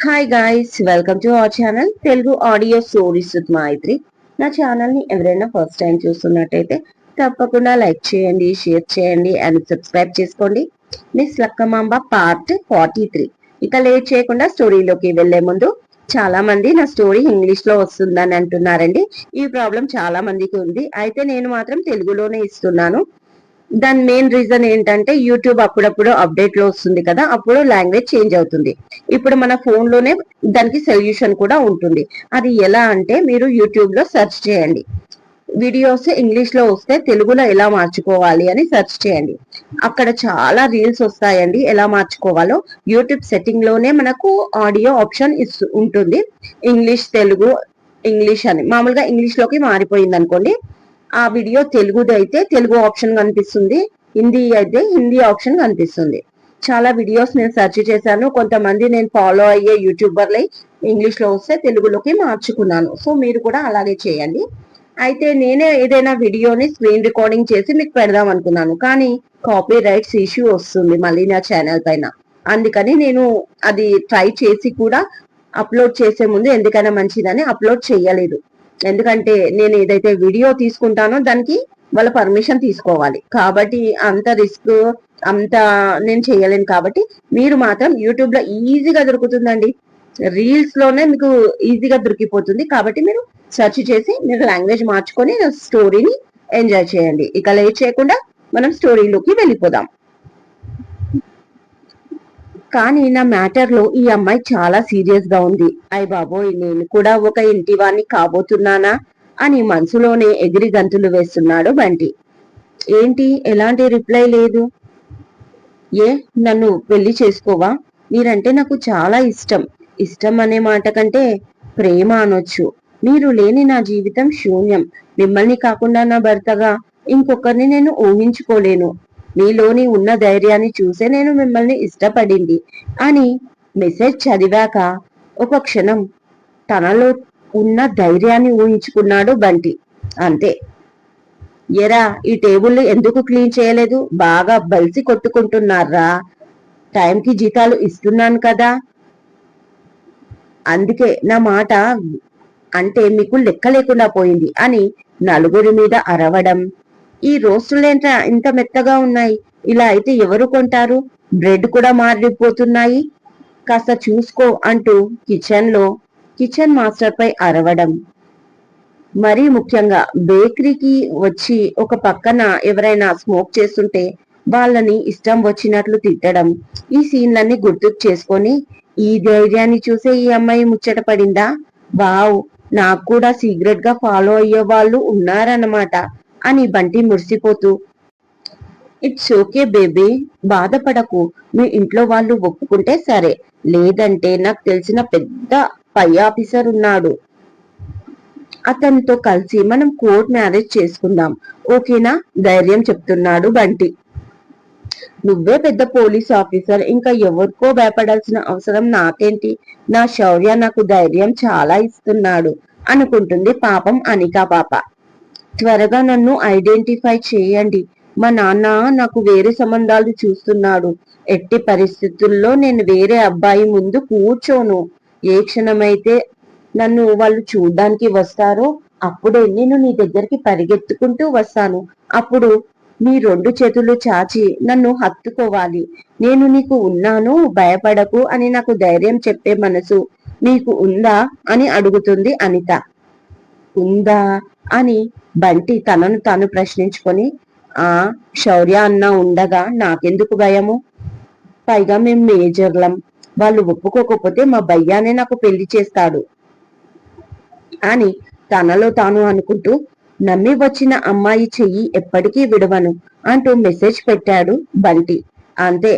Hi guys welcome to our channel Telugu audio stories with Maithri నా ఛానల్ని ఎవరైనా first time చూస్తున్నట్టయితే తప్పకుండా లైక్ చేయండి షేర్ చేయండి అండ్ సబ్స్క్రైబ్ చేసుకోండి. Miss Lakkamamba part forty three ఇక లేట్ చేయకుండా స్టోరీలోకి వెళ్ళే ముందు చాలా మంది నా స్టోరీ ఇంగ్లీష్లో వస్తుందని అంటున్నారండి. ఈ ప్రాబ్లం చాలా మందికి ఉంది. అయితే నేను మాత్రం తెలుగులోనే ఇస్తున్నాను. దాని మెయిన్ రీజన్ ఏంటంటే యూట్యూబ్ అప్పుడప్పుడు అప్డేట్లో వస్తుంది కదా అప్పుడు లాంగ్వేజ్ చేంజ్ అవుతుంది. ఇప్పుడు మన ఫోన్లోనే దానికి సొల్యూషన్ కూడా ఉంటుంది. అది ఎలా అంటే మీరు యూట్యూబ్లో సెర్చ్ చేయండి. వీడియోస్ ఇంగ్లీష్లో వస్తే తెలుగులో ఎలా మార్చుకోవాలి అని సెర్చ్ చేయండి. అక్కడ చాలా రీల్స్ వస్తాయండి ఎలా మార్చుకోవాలో. యూట్యూబ్ సెట్టింగ్లోనే మనకు ఆడియో ఆప్షన్ ఇస్తూ ఉంటుంది. ఇంగ్లీష్ తెలుగు ఇంగ్లీష్ అని. మామూలుగా ఇంగ్లీష్లోకి మారిపోయింది అనుకోండి ఆ వీడియో తెలుగుది అయితే తెలుగు ఆప్షన్ కనిపిస్తుంది హిందీ అయితే హిందీ ఆప్షన్ కనిపిస్తుంది. చాలా వీడియోస్ నేను సెర్చ్ చేశాను కొంతమంది నేను ఫాలో అయ్యే యూట్యూబర్లై ఇంగ్లీష్లో వస్తే తెలుగులోకి మార్చుకున్నాను. సో మీరు కూడా అలాగే చేయండి. అయితే నేనే ఏదైనా వీడియోని స్క్రీన్ రికార్డింగ్ చేసి మీకు పెడదాం అనుకున్నాను కానీ కాపీ రైట్స్ ఇష్యూ వస్తుంది మళ్ళీ నా ఛానల్ పైన. అందుకని నేను అది ట్రై చేసి కూడా అప్లోడ్ చేసే ముందు ఎందుకైనా మంచిదని అప్లోడ్ చేయలేదు. ఎందుకంటే నేను ఏదైతే వీడియో తీసుకుంటానో దానికి వాళ్ళ పర్మిషన్ తీసుకోవాలి. కాబట్టి అంత రిస్క్ అంత నేను చేయలేను కాబట్టి మీరు మాత్రం యూట్యూబ్లో ఈజీగా దొరుకుతుందండి. రీల్స్లోనే మీకు ఈజీగా దొరికిపోతుంది. కాబట్టి మీరు సెర్చ్ చేసి మీరు లాంగ్వేజ్ మార్చుకొని స్టోరీని ఎంజాయ్ చేయండి. ఇక లేట్ చేయకుండా మనం స్టోరీలోకి వెళ్ళిపోదాం. కానీ నా మ్యాటర్లో ఈ అమ్మాయి చాలా సీరియస్గా ఉంది. అయ్ బాబోయ్ నేను కూడా ఒక ఇంటి వాణ్ణి కాబోతున్నానా? అని మనసులోనే ఎగిరి గంతులు వేస్తున్నాడు బంటి. ఏంటి? ఎలాంటి రిప్లై లేదు. ఏ? నన్ను పెళ్ళి చేసుకోవా? మీరంటే నాకు చాలా ఇష్టం. ఇష్టం అనే మాట కంటే ప్రేమ అనొచ్చు. మీరు లేని నా జీవితం శూన్యం. మిమ్మల్ని కాకుండా నా భర్తగా ఇంకొకరిని నేను ఊహించుకోలేను. మీలోని ఉన్న ధైర్యాన్ని చూసే నేను మిమ్మల్ని ఇష్టపడింది అని మెసేజ్ చదివాక ఒక క్షణం తనలో ఉన్న ధైర్యాన్ని ఊహించుకున్నాడు బంటి. అంతే. ఎరా ఈ టేబుల్ ఎందుకు క్లీన్ చేయలేదు? బాగా బలిసి కొట్టుకుంటున్నారా? టైంకి జీతాలు ఇస్తున్నాను కదా. అందుకే నా మాట అంటే మీకు లెక్క లేకుండా పోయింది అని నలుగురి మీద అరవడం ఈ రోస్టులేంట ఇంత మెత్తగా ఉన్నాయి? ఇలా అయితే ఎవరు కొంటారు? బ్రెడ్ కూడా మారిపోతున్నాయి. కాస్త చూసుకో అంటూ కిచెన్లో కిచెన్ మాస్టర్ పై అరవడం. మరీ ముఖ్యంగా బేకరీకి వచ్చి ఒక పక్కన ఎవరైనా స్మోక్ చేస్తుంటే వాళ్ళని ఇష్టం వచ్చినట్లు తిట్టడం. ఈ సీన్లన్నీ గుర్తుకు చేసుకొని ఈ ధైర్యాన్ని చూసే ఈ అమ్మాయి ముచ్చట పడిందా? వావ్ నాకు కూడా సీక్రెట్గా ఫాలో అయ్యే వాళ్ళు ఉన్నారన్నమాట. అని బంటి మురిసిపోతూ ఇట్స్ ఓకే బేబీ బాధపడకు. మీ ఇంట్లో వాళ్ళు ఒప్పుకుంటే సరే. లేదంటే నాకు తెలిసిన పెద్ద పై ఆఫీసర్ ఉన్నాడు. అతనితో కలిసి మనం కోర్ట్ మ్యారేజ్ చేసుకుందాం. ఓకేనా? ధైర్యం చెప్తున్నాడు బంటి. నువ్వే పెద్ద పోలీస్ ఆఫీసర్. ఇంకా ఎవరికో భయపడాల్సిన అవసరం నాకేంటి? నా శౌర్య నాకు ధైర్యం చాలా ఇస్తున్నాడు అనుకుంటుంది పాపం అనికా పాప. త్వరగా నన్ను ఐడెంటిఫై చేయండి. మా నాన్న నాకు వేరే సంబంధాలు చూస్తున్నాడు. ఎట్టి పరిస్థితుల్లో నేను వేరే అబ్బాయి ముందు కూర్చోను. ఏ క్షణమైతే నన్ను వాళ్ళు చూడ్డానికి వస్తారో అప్పుడే నేను నీ దగ్గరికి పరిగెత్తుకుంటూ వస్తాను. అప్పుడు నీ రెండు చేతులు చాచి నన్ను హత్తుకోవాలి. నేను నీకు ఉన్నాను భయపడకు అని నాకు ధైర్యం చెప్పే మనసు నీకు ఉందా అని అడుగుతుంది అనిత. ఉందా? అని బంటి తనను తాను ప్రశ్నించుకొని ఆ శౌర్య అన్న ఉండగా నాకెందుకు భయము? పైగా మేము మేజర్లం. వాళ్ళు ఒప్పుకోకపోతే మా భయ్యానే నాకు పెళ్ళి చేస్తాడు. అని తనలో తాను అనుకుంటూ నమ్మి వచ్చిన అమ్మాయి చెయ్యి ఎప్పటికీ విడవను అంటూ మెసేజ్ పెట్టాడు బంటి. అంతే.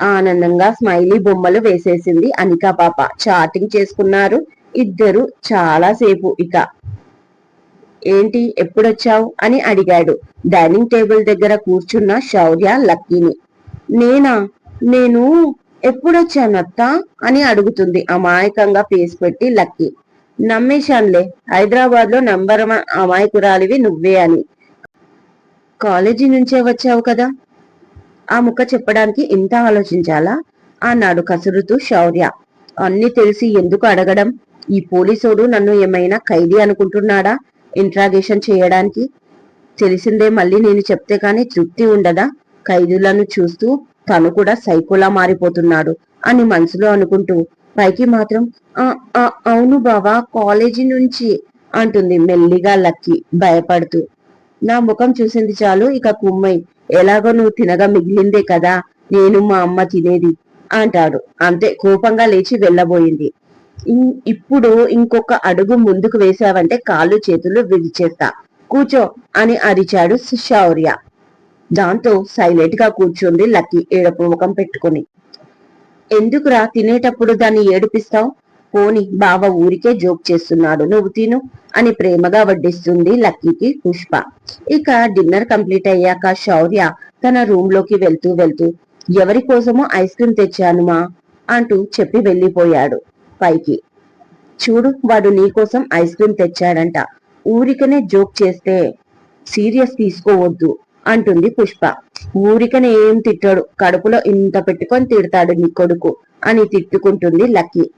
ఆనందంగా స్మైలీ బొమ్మలు వేసేసింది అనికా పాప. చాటింగ్ చేసుకున్నారు ఇద్దరు చాలాసేపు ఇక. ఏంటి ఎప్పుడొచ్చావు? అని అడిగాడు. డైనింగ్ టేబుల్ దగ్గర కూర్చున్న శౌర్య లక్కీని. నేనా? నేను ఎప్పుడొచ్చానత్త? అని అడుగుతుంది అమాయకంగా ఫేస్ పెట్టి లక్కీ. నమ్మేశాన్లే హైదరాబాద్లో నంబర్ వన్ అమాయకురాలివి నువ్వే అని. కాలేజీ నుంచే వచ్చావు కదా? ఆ ముక్క చెప్పడానికి ఇంత ఆలోచించాలా? అన్నాడు కసురుతూ శౌర్య. అన్ని తెలిసి ఎందుకు అడగడం? ఈ పోలీసోడు నన్ను ఏమైనా ఖైదీ అనుకుంటున్నాడా? ఇంట్రాగేషన్ చేయడానికి తెలిసిందే మళ్ళీ నేను చెప్తే కానీ తృప్తి ఉండదా? ఖైదీలను చూస్తూ తను కూడా సైకోలా మారిపోతున్నాడు అని మనసులో అనుకుంటూ పైకి మాత్రం "ఆ, అవును బావా కాలేజీ నుంచి అంటుంది మెల్లిగా లక్కి భయపడుతూ. నా ముఖం చూసింది చాలు ఇక కుమ్మై ఎలాగో నువ్వు తినగా మిగిలిందే కదా నేను మా అమ్మ తినేది అంటాడు. అంతే కోపంగా లేచి వెళ్ళబోయింది. ఇప్పుడు ఇంకొక అడుగు ముందుకు వేశావంటే కాళ్ళు చేతులు విరిచేస్తా. కూర్చో అని అరిచాడు శౌర్య. దాంతో సైలెంట్గా కూర్చుంది లక్కీ ఏడుపు ముఖం పెట్టుకుని. ఎందుకురా తినేటప్పుడు దాన్ని ఏడిపిస్తావు? పోని బావ ఊరికే జోక్ చేస్తున్నాడు. నువ్వు తిను అని ప్రేమగా వడ్డిస్తుంది లక్కీకి పుష్ప. ఇక డిన్నర్ కంప్లీట్ అయ్యాక శౌర్య తన రూమ్లోకి వెళ్తూ వెళ్తూ ఎవరి కోసమో ఐస్ క్రీమ్ తెచ్చాను మా అంటూ చెప్పి వెళ్ళిపోయాడు. పైకి. చూడు వాడు నీకోసం ఐస్ క్రీమ్ తెచ్చాడంట. ఊరికనే జోక్ చేస్తే సీరియస్ తీసుకోవద్దు అంటుంది పుష్ప. ఊరికనే ఏం తిట్టాడు? కడుపులో ఇంత పెట్టుకొని తిడతాడు నీ కొడుకు అని తిట్టుకుంటుంది లక్కీ.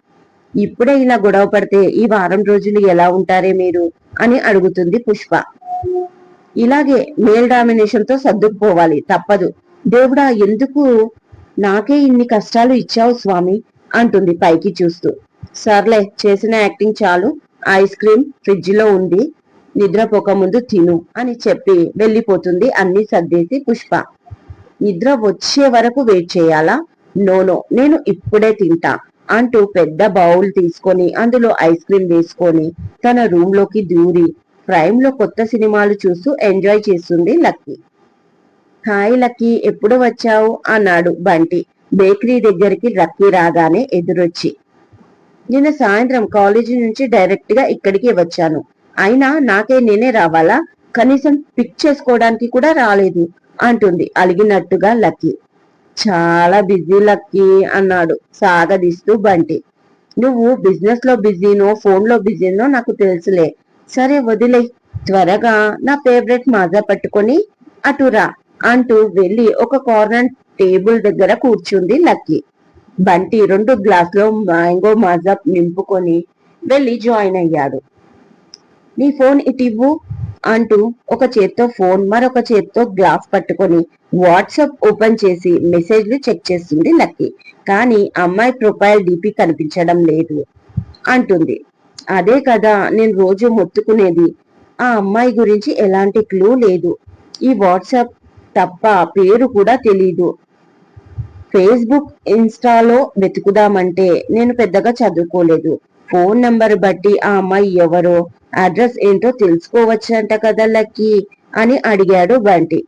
ఇప్పుడే ఇలా గొడవ పడితే ఈ వారం రోజులు ఎలా ఉంటారే మీరు? అని అడుగుతుంది పుష్ప. ఇలాగే మేల్ డామినేషన్తో సర్దుకుపోవాలి. తప్పదు. దేవుడా ఎందుకు నాకే ఇన్ని కష్టాలు ఇచ్చావు స్వామి? అంటుంది పైకి చూస్తూ. సర్లే చేసిన యాక్టింగ్ చాలు. ఐస్ క్రీమ్ ఫ్రిడ్జ్లో ఉంది నిద్రపోకముందు తిను అని చెప్పి వెళ్ళిపోతుంది అన్ని సర్దేసి పుష్ప. నిద్ర వచ్చే వరకు వెయిట్ చేయాలా? నోనో నేను ఇప్పుడే తింటా అంటూ పెద్ద బౌల్ తీసుకొని అందులో ఐస్ క్రీమ్ వేసుకొని తన రూమ్లోకి దూరి ప్రైమ్లో కొత్త సినిమాలు చూస్తూ ఎంజాయ్ చేస్తుంది లక్కీ. హాయ్ లక్కీ ఎప్పుడు వచ్చావు? అన్నాడు బంటి. బేకరీ దగ్గరికి లక్కీ రాగానే ఎదురొచ్చి. నిన్న సాయంత్రం కాలేజీ నుంచి డైరెక్ట్గా ఇక్కడికి వచ్చాను. అయినా నాకే నేనే రావాలా? కనీసం పిక్ చేసుకోవడానికి కూడా రాలేదు అంటుంది అలిగినట్టుగా లక్కీ. చాలా బిజీ లక్కీ అన్నాడు సాగదీస్తూ బంటి. నువ్వు బిజినెస్లో బిజీనో ఫోన్లో బిజీనో నాకు తెలుసులే. సరే వదిలే త్వరగా నా ఫేవరెట్ మాజా పట్టుకొని అటురా అంటూ వెళ్ళి ఒక కార్నర్ టేబుల్ దగ్గర కూర్చుంది లక్కీ. బంటి రెండు గ్లాసులో మ్యాంగో మాజా నింపుకొని వెళ్ళి జాయిన్ అయ్యాడు. నీ ఫోన్ ఇటివ్వు అంటూ ఒక చేత్తో ఫోన్ మరొక చేత్తో గ్లాస్ పట్టుకొని వాట్సాప్ ఓపెన్ చేసి మెసేజ్లు చెక్ చేస్తుంది లక్కీ. కానీ అమ్మాయి ప్రొఫైల్ డిపి కనిపించడం లేదు అంటుంది. అదే కదా నేను రోజు మొత్తుకునేది. ఆ అమ్మాయి గురించి ఎలాంటి క్లూ లేదు. ఈ వాట్సాప్ తప్ప పేరు కూడా తెలీదు. ఫేస్బుక్ ఇన్స్టాలో వెతుకుదామంటే నేను పెద్దగా చదువుకోలేదు. ఫోన్ నంబర్ బట్టి ఆ అమ్మాయి ఎవరో అడ్రస్ ఏంటో తెలుసుకోవచ్చంట కదా లక్కీ అని అడిగాడు బంటి.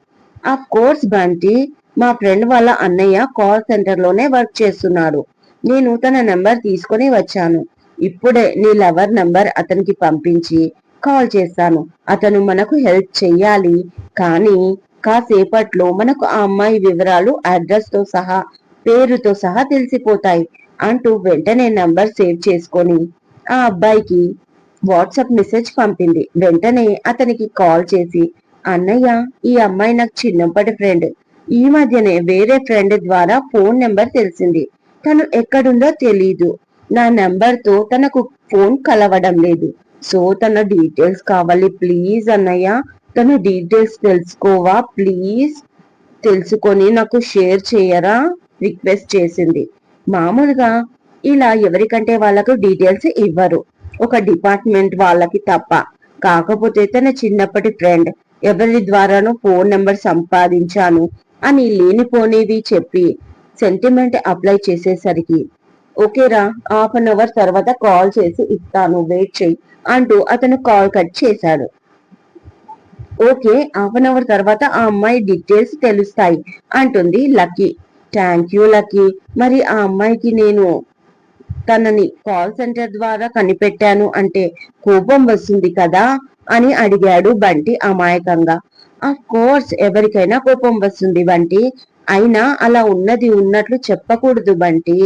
ఆఫ్ కోర్స్ బంటి మా ఫ్రెండ్ వాళ్ళ అన్నయ్య కాల్ సెంటర్లోనే వర్క్ చేస్తున్నాడు. నేను తన నంబర్ తీసుకుని వచ్చాను. ఇప్పుడే నీ లవర్ నంబర్ అతనికి పంపించి కాల్ చేస్తాను అతను మనకు హెల్ప్ చెయ్యాలి కానీ కాసేపట్లో మనకు ఆ అమ్మాయి వివరాలు అడ్రస్తో సహా పేరుతో సహా తెలిసిపోతాయి అంటూ వెంటనే నంబర్ సేవ్ చేసుకొని ఆ అబ్బాయికి వాట్సాప్ మెసేజ్ పంపింది. వెంటనే అతనికి కాల్ చేసి అన్నయ్య ఈ అమ్మాయి నాకు చిన్నప్పటి ఫ్రెండ్ ఈ మధ్యనే వేరే ఫ్రెండ్ ద్వారా ఫోన్ నెంబర్ తెలిసింది. తను ఎక్కడుందో తెలీదు. నా నెంబర్తో తనకు ఫోన్ కలవడం లేదు. సో తన డీటెయిల్స్ కావాలి ప్లీజ్ అన్నయ్య. తన డీటెయిల్స్ తెలుసుకోవా? ప్లీజ్ తెలుసుకొని నాకు షేర్ చేయరా? రిక్వెస్ట్ చేసింది. మామూలుగా ఇలా ఎవరికంటే వాళ్ళకు డీటెయిల్స్ ఇవ్వరు. ఒక డిపార్ట్మెంట్ వాళ్ళకి తప్ప. కాకపోతే తన చిన్నప్పటి ఫ్రెండ్ ఎవరి ద్వారాను ఫోన్ నెంబర్ సంపాదించాను అని లేనిపోనేవి చెప్పి సెంటిమెంట్ అప్లై చేసేసరికి ఓకేరా హాఫ్ అన్ అవర్ తర్వాత కాల్ చేసి ఇస్తాను వెయిట్ చెయ్యి అంటూ అతను కాల్ కట్ చేశాడు. ఓకే హాఫ్ అన్ అవర్ తర్వాత ఆ అమ్మాయి డీటెయిల్స్ తెలుస్తాయి అంటుంది లక్కీ. Thank you lucky. మరి ఆ అమ్మాయికి నేను తనని కాల్ సెంటర్ ద్వారా కనిపెట్టాను అంటే కోపం వస్తుంది కదా అని అడిగాడు బంటి అమాయకంగా. అఫ్ కోర్స్ ఎవరికైనా కోపం వస్తుంది బంటి. అయినా అలా ఉన్నది ఉన్నట్లు చెప్పకూడదు బంటి.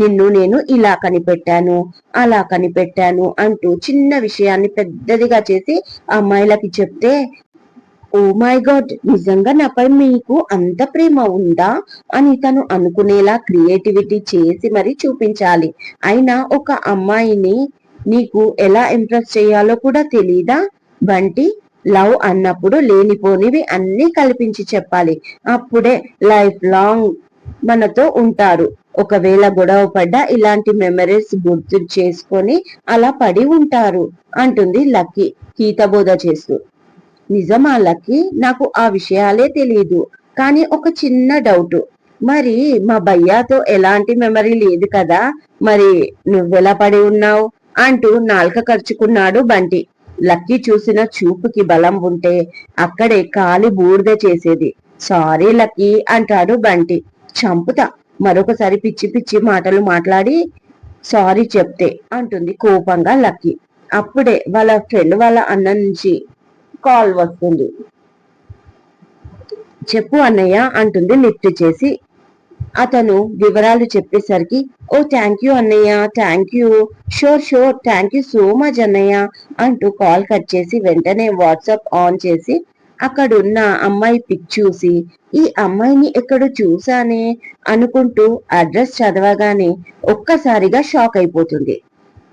నిన్ను నేను ఇలా కనిపెట్టాను అలా కనిపెట్టాను అంటూ చిన్న విషయాన్ని పెద్దదిగా చేసి అమ్మాయిలకి చెప్తే ఓ మై గాడ్ నిజంగా నాపై మీకు అంత ప్రేమ ఉందా? అని తను అనుకునేలా క్రియేటివిటీ చేసి మరి చూపించాలి. అయినా ఒక అమ్మాయిని నీకు ఎలా ఇంప్రెస్ చేయాలో కూడా తెలీదా? బంటి లవ్ అన్నప్పుడు లేనిపోనివి అన్ని కల్పించి చెప్పాలి. అప్పుడే లైఫ్ లాంగ్ మనతో ఉంటారు. ఒకవేళ గొడవ పడ్డా ఇలాంటి మెమరీస్ గుర్తు చేసుకొని అలా పడి ఉంటారు అంటుంది లక్కీ. హీతబోధ చేస్తూ. నిజమాలకి లక్కీ నాకు ఆ విషయాలే తెలియదు కానీ ఒక చిన్న డౌట్ మరి మా భయ్యాతో ఎలాంటి మెమరీ లేదు కదా? మరి నువ్వెలా పడి ఉన్నావు? అంటూ నాల్క ఖర్చుకున్నాడు బంటి. లక్కీ చూసిన చూపుకి బలం ఉంటే అక్కడే కాలి బూడిద చేసేది. సారీ లక్కీ అంటాడు బంటి. చంపుతా. మరొకసారి పిచ్చి పిచ్చి మాటలు మాట్లాడి సారీ చెప్తే అంటుంది కోపంగా లక్కీ. అప్పుడే వాళ్ళ ఫ్రెండ్ వాళ్ళ అన్న నుంచి కాల్ వస్తుంది. చెప్పు అన్నయ్య అంటుంది లిఫ్ట్ చేసి. అతను వివరాలు చెప్పేసరికి ఓ థ్యాంక్ యూ అన్నయ్య thank you sure sure thank you so much అన్నయ్య అంటూ కాల్ కట్ చేసి వెంటనే వాట్సాప్ ఆన్ చేసి అక్కడున్న అమ్మాయి పిక్ చూసి ఈ అమ్మాయిని ఎక్కడ చూసానే అనుకుంటూ అడ్రస్ చదవగానే ఒక్కసారిగా షాక్ అయిపోతుంది.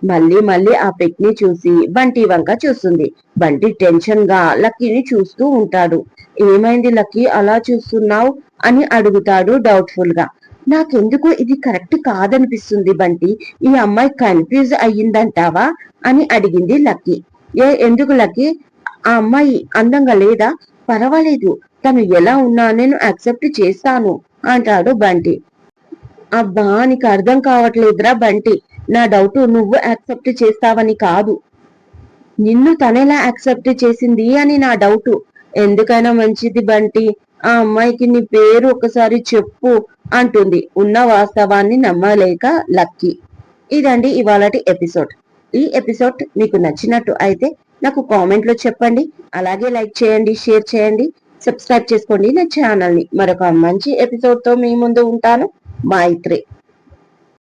మళ్ళీ మళ్ళీ ఆ పెట్ని చూసి బంటి వంక చూస్తుంది. బంటి టెన్షన్గా లక్కీని చూస్తూ ఉంటాడు. ఏమైంది లక్కీ అలా చూస్తున్నావు అని అడుగుతాడు డౌట్ఫుల్గా. నాకెందుకు ఇది కరెక్ట్ కాదనిపిస్తుంది బంటి ఈ అమ్మాయి కన్ఫ్యూజ్ అయ్యిందంటావా అని అడిగింది లక్కీ. ఏ ఎందుకు లక్కీ? ఆ అమ్మాయి అందంగా లేదా? పర్వాలేదు తను ఎలా ఉన్నా నేను యాక్సెప్ట్ చేస్తాను అంటాడు బంటి. అబ్బా నీకు అర్థం కావట్లేదురా బంటి. నా డౌట్ నువ్వు యాక్సెప్ట్ చేస్తావని కాదు. నిన్ను తనెలా యాక్సెప్ట్ చేసింది అని నా డౌట్ ఎందుకైనా మంచిది బంటి ఆ అమ్మాయికి నీ పేరు ఒకసారి చెప్పు అంటుంది. ఉన్న వాస్తవాన్ని నమ్మలేక లక్కీ. ఇదండి ఇవాళటి ఎపిసోడ్ ఈ ఎపిసోడ్ మీకు నచ్చినట్టు అయితే నాకు కామెంట్లో చెప్పండి. అలాగే లైక్ చేయండి షేర్ చేయండి సబ్స్క్రైబ్ చేసుకోండి. నా ఛానల్ని మరొక మంచి ఎపిసోడ్తో మీ ముందు ఉంటాను. మైత్రి.